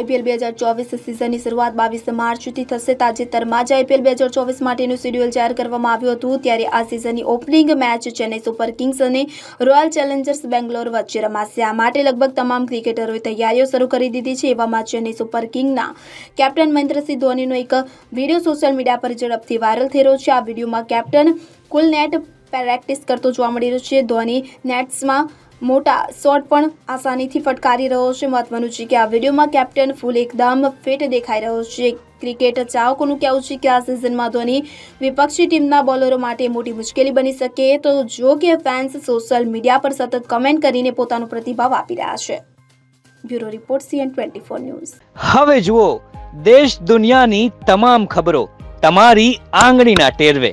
IPL બે હજાર ચોવીસ સિઝનની શરૂઆત બાવીસ માર્ચથી થશે. તાજેતરમાં જ આઈપીએલ બે હજાર ચોવીસ માટેનું શેડ્યુલ જાહેર કરવામાં આવ્યું હતું. ત્યારે આ સિઝનની opening match Chennai Super Kings અને રોયલ ચેલેન્જર્સ બેંગ્લોર વચ્ચે રમાશે. આ માટે લગભગ તમામ ક્રિકેટરોએ તૈયારીઓ શરૂ કરી દીધી છે. એવામાં ચેન્નઈ સુપર કિંગના કેપ્ટન મહેન્દ્રસિંહ ધોનીનો એક વીડિયો સોશિયલ મીડિયા પર ઝડપથી વાયરલ થઈ રહ્યો છે. આ વિડીયોમાં કેપ્ટન કુલ નેટ પ્રેક્ટિસ કરતો જોવા મળી રહ્યો છે. ધોની નેટ્સમાં મોટા શોટ પણ આસાનીથી ફટકારી રહ્યો છે. મહત્વનું છે કે આ વિડીયોમાં કેપ્ટન ફૂલ એકદમ ફિટ દેખાઈ રહ્યો છે. ક્રિકેટ ચાહકોનું કહેવું છે કે આ સિઝનમાં ધોની વિપક્ષી ટીમના બોલરો માટે મોટી મુશ્કેલી બની શકે. તો જો કે ફેન્સ સોશિયલ મીડિયા પર સતત કમેન્ટ કરીને પોતાનો પ્રતિભાવ આપી રહ્યા છે. Bureau report CN twenty four news. હવે જુઓ, દેશ દુનિયાની તમામ ખબરો તમારી આંગળીના ટેરવે.